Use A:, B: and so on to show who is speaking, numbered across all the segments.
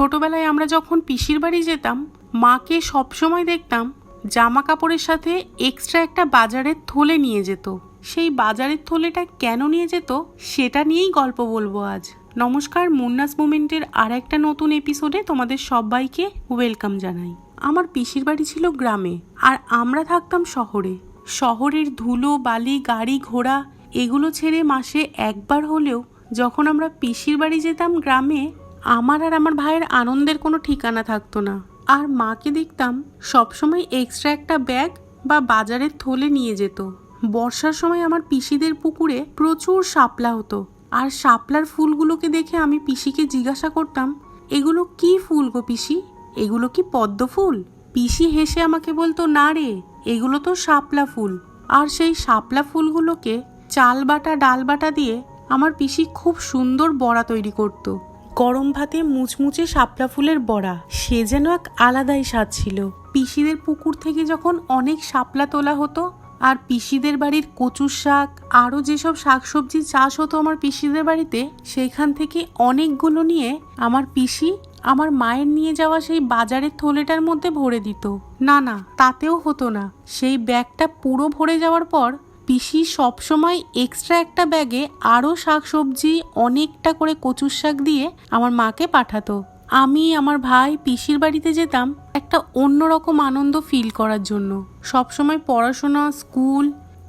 A: ছোটবেলায় আমরা যখন পিসির বাড়ি যেতাম, মাকে সবসময় দেখতাম জামা কাপড়ের সাথে এক্সট্রা একটা বাজারের থলে নিয়ে যেত। সেই বাজারের থলেটা কেন নিয়ে যেত, সেটা নিয়েই গল্প বলব আজ। নমস্কার, মুন্নাস মুমেন্টের আর একটা নতুন এপিসোডে তোমাদের সবাইকে ওয়েলকাম জানাই। আমার পিসির বাড়ি ছিল গ্রামে, আর আমরা থাকতাম শহরে। শহরের ধুলো, বালি, গাড়ি, ঘোড়া, এগুলো ছেড়ে মাসে একবার হলেও যখন আমরা পিসির বাড়ি যেতাম গ্রামে আমার আর আমার ভাইয়ের আনন্দের কোনো ঠিকানা থাকতো না। আর মাকে দেখতাম সবসময় এক্সট্রা একটা ব্যাগ বা বাজারের থলে নিয়ে যেত। বর্ষার সময় আমার পিসিদের পুকুরে প্রচুর শাপলা হতো। আর শাপলার ফুলগুলোকে দেখে আমি পিসিকে জিজ্ঞাসা করতাম, এগুলো কি ফুল গো পিসি? এগুলো কি পদ্ম ফুল? পিসি হেসে আমাকে বলতো, না রে, এগুলো তো শাপলা ফুল। আর সেই শাপলা ফুলগুলোকে চাল বাটা, ডাল বাটা দিয়ে আমার পিসি খুব সুন্দর বড়া তৈরি করত। গরম ভাতে মুচমুচে শাপলা ফুলের বড়া। সে যেন এক আলাদাই স্বাদ ছিল। পিসিদের পুকুর থেকে যখন অনেক শাপলা তোলা হতো, আর পিসিদের বাড়ির কচুর শাক, আরও যেসব শাকসবজি চাষ হতো আমার পিসিদের বাড়িতে, সেইখান থেকে অনেকগুলো নিয়ে আমার পিসি আমার মায়ের নিয়ে যাওয়া সেই বাজারের থলেটার মধ্যে ভরে দিত। না না, তাতেও হতো না। সেই ব্যাগটা পুরো ভরে যাওয়ার পর পিসি সবসময় এক্সট্রা একটা ব্যাগে আরও শাকসবজি, অনেকটা করে কচুর শাক দিয়ে আমার মাকে পাঠাতো। আমি আমার ভাই পিসির বাড়িতে যেতাম একটা অন্যরকম আনন্দ ফিল করার জন্য। সবসময় পড়াশোনা স্কুল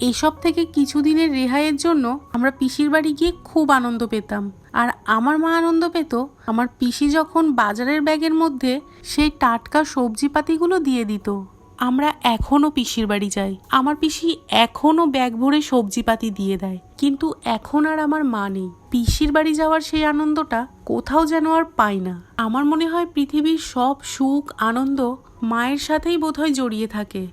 A: এসব থেকে কিছুদিনের রেহাইয়ের জন্য আমরা পিসির বাড়ি গিয়ে খুব আনন্দ পেতাম। আর আমার মা আনন্দ পেত আমার পিসি যখন বাজারের ব্যাগের মধ্যে সেই টাটকা সবজিপাতিগুলো দিয়ে দিত। আমরা এখনও পিসির বাড়ি যাই। আমার পিসি এখনও ব্যাগ ভরে সবজিপাতি দিয়ে দেয়। কিন্তু এখন আর আমার মা নেই। পিসির বাড়ি যাওয়ার সেই আনন্দটা কোথাও যেন আর পাই না। আমার মনে হয় পৃথিবীর সব সুখ, আনন্দ মায়ের সাথেই বোধহয় জড়িয়ে থাকে।